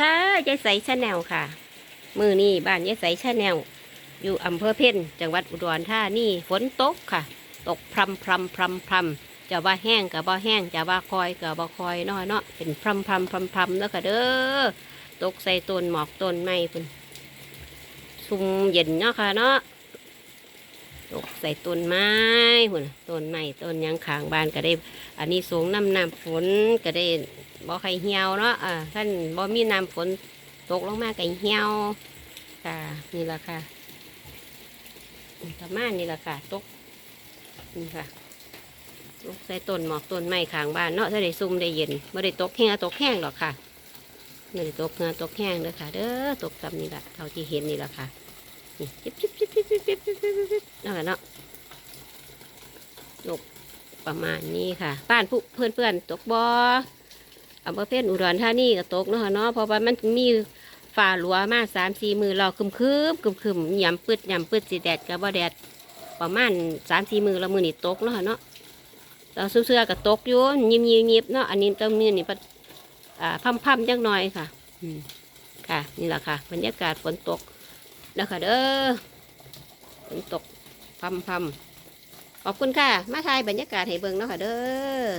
ค่ะยายใสชาแนลค่ะ มือนี่บ้านยายใสชาแนลอยู่อำเภอเพ่นจังหวัดอุดรธานีฝนตกค่ะ ตกพรำพรำพรำพรำจะว่าแห้งกับว่าแห้งจะว่าคอยกับว่าคอยเนาะเนาะเป็นพรำพรำพรำพรำแล้วก็เด้อตกใส่ต้นหมอกต้นไม้เป็นซุ่มเย็นเนาะค่ะเนาะตกใส่ต้นไม้หุ่นต้นไม้ต้นยังขางบ้านก็ได้ อันนี้สูงน้ำน้ำฝนก็ได้ บ่ใครเหี่ยวเนาะอ่าท่านบ่มีน้ำฝนตกลงมาไก็เหี่ยวค่ะนี่แหละค่ะประมาณนี่แหละค่ะตกนี่ค่ะตกใส่ต้นหมอกต้นไม้ข้างบ้านเนาะถ้าได้ซุ่มได้เย็นไม่ได้ตกแห้งตกแห้งหรอกค่ะไม่ได้ตกเงาตกแห้งเด้อค่ะ เด้อตกซ้ำนี่แหละเท่าที่เห็นนี่แหละค่ะนี่จิบจิบจิบจิบจิบจิบจิบจิบนั่นแหละเนาะตกประมาณนี้ค่ะ บ้านผู้เพื่อนเพื่อนๆตกบอ อำเภอเพชรอุดรธานีก็ตกเนาะเนาะเพราะว่ามันมีฝ่าหลัวมาสามสี่มือเราคึมคืมคึมคืมๆยำปืดยำปืดสีแดดกับว่าแดดประมาณสามสี่มือเรามือนี่ตกเนาะเนาะเราเสื้อก็ตกอยู่ยิบยิบยิบเนาะอันนี้ต้องมือนี่พัดอ่าพั่มๆจังหน่อยค่ะอืมค่ะ นี่แหละค่ะบรรยากาศฝนตกแล้วค่ะเด้อฝนตกพั่มๆขอบคุณค่ะ มาถ่ายบรรยากาศให้เบิ่งเนาะค่ะเด้อ